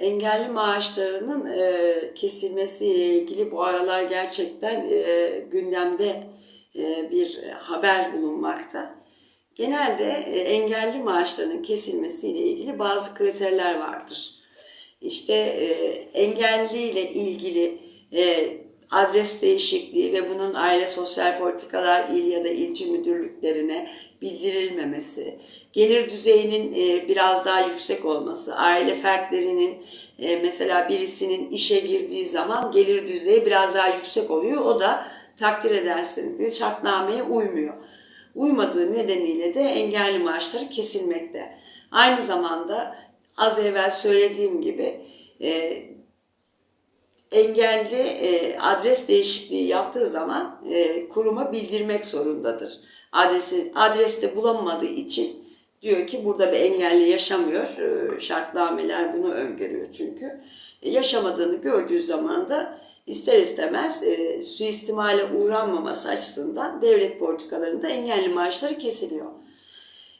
engelli maaşlarının e, kesilmesiyle ilgili bu aralar gerçekten e, gündemde e, bir haber bulunmakta. Genelde e, engelli maaşlarının kesilmesiyle ilgili bazı kriterler vardır. İşte e, engelliyle ilgili e, adres değişikliği ve bunun aile sosyal politikalar il ya da ilçe müdürlüklerine bildirilmemesi, gelir düzeyinin e, biraz daha yüksek olması, aile fertlerinin e, mesela birisinin işe girdiği zaman gelir düzeyi biraz daha yüksek oluyor. O da takdir edersiniz şartnameye uymuyor. Uymadığı nedeniyle de engelli maaşları kesilmekte. Aynı zamanda az evvel söylediğim gibi e, engelli e, adres değişikliği yaptığı zaman e, kuruma bildirmek zorundadır. Adresi adreste bulunmadığı için diyor ki burada bir engelli yaşamıyor. E, şartnameler bunu öngörüyor çünkü. E, yaşamadığını gördüğü zaman da ister istemez e, suistimale uğranmaması açısından devlet politikalarında engelli maaşları kesiliyor.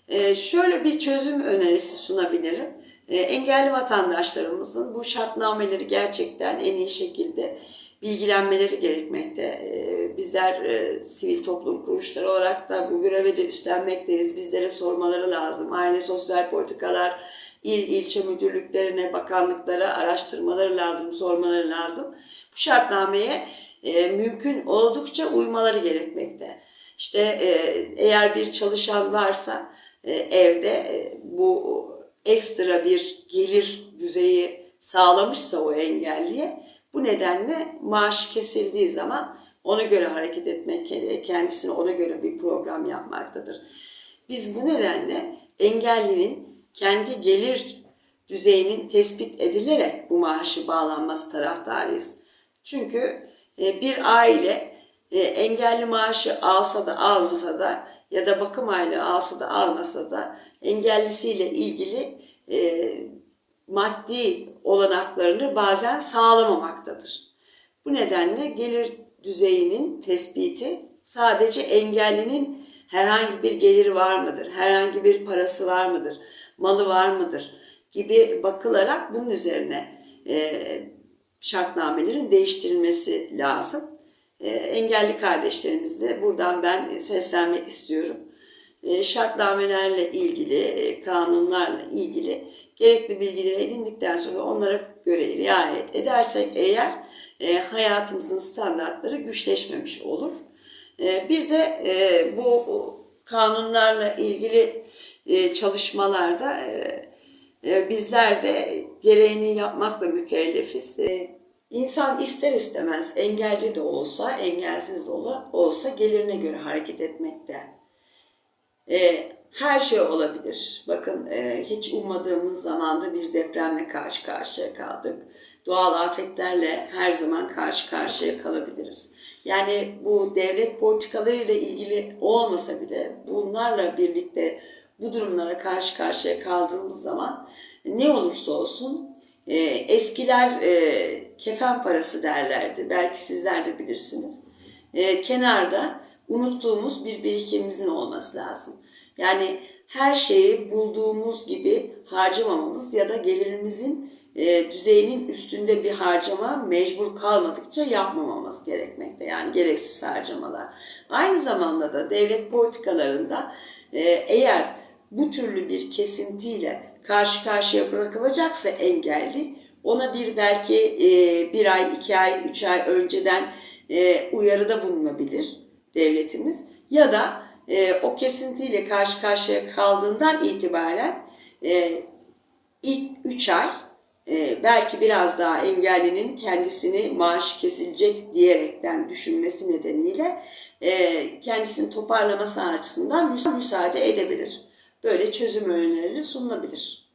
E, şöyle bir çözüm önerisi sunabilirim. E, engelli vatandaşlarımızın bu şartnameleri gerçekten en iyi şekilde bilgilenmeleri gerekmekte. E, bizler e, sivil toplum kuruluşları olarak da bu görevi de üstlenmekteyiz. Bizlere sormaları lazım. Aile sosyal politikalar, il ilçe müdürlüklerine, bakanlıklara araştırmaları lazım, sormaları lazım. Bu şartnameye e, mümkün oldukça uymaları gerekmekte. İşte e, eğer bir çalışan varsa evde bu ekstra bir gelir düzeyi sağlamışsa o engelliye bu nedenle maaş kesildiği zaman ona göre hareket etmek, kendisine ona göre bir program yapmaktadır. Biz bu nedenle engellinin kendi gelir düzeyinin tespit edilerek bu maaşı bağlanması taraftarıyız. Çünkü e, bir aile e, engelli maaşı alsa da almasa da ya da bakım aylığı alsa da almasa da engellisiyle ilgili e, maddi olanaklarını bazen sağlamamaktadır. Bu nedenle gelir düzeyinin tespiti sadece engellinin herhangi bir geliri var mıdır, herhangi bir parası var mıdır, malı var mıdır gibi bakılarak bunun üzerine e, şartnamelerin değiştirilmesi lazım. E, engelli kardeşlerimizle buradan ben seslenmek istiyorum. E, şartnamelerle ilgili, e, kanunlarla ilgili gerekli bilgileri edindikten sonra onlara göre riayet edersek eğer e, hayatımızın standartları güçleşmemiş olur. E, bir de e, bu kanunlarla ilgili çalışmalarda bizler de gereğini yapmakla mükellefiz. İnsan ister istemez engelli de olsa, engelsiz ola, olsa gelirine göre hareket etmekte. E, her şey olabilir. Bakın e, hiç ummadığımız zamanda bir depremle karşı karşıya kaldık. Doğal afetlerle her zaman karşı karşıya kalabiliriz. Yani bu devlet politikalarıyla ilgili olmasa bile bunlarla birlikte bu durumlara karşı karşıya kaldığımız zaman ne olursa olsun e, eskiler e, kefen parası derlerdi. Belki sizler de bilirsiniz. E, kenarda unuttuğumuz bir birikimimizin olması lazım. Yani her şeyi bulduğumuz gibi harcamamamız ya da gelirimizin e, düzeyinin üstünde bir harcama mecbur kalmadıkça yapmamamız gerekmekte. Yani gereksiz harcamalar. Aynı zamanda da devlet politikalarında e, eğer bu türlü bir kesintiyle karşı karşıya bırakılacaksa engelli ona bir belki e, bir ay, iki ay, üç ay önceden e, uyarıda bulunabilir devletimiz. Ya da e, o kesintiyle karşı karşıya kaldığından itibaren e, ilk üç ay e, belki biraz daha engellinin kendisini maaş kesilecek diyerekten düşünmesi nedeniyle e, kendisini toparlaması açısından müsaade edebilir. Böyle çözüm önerileri sunulabilir.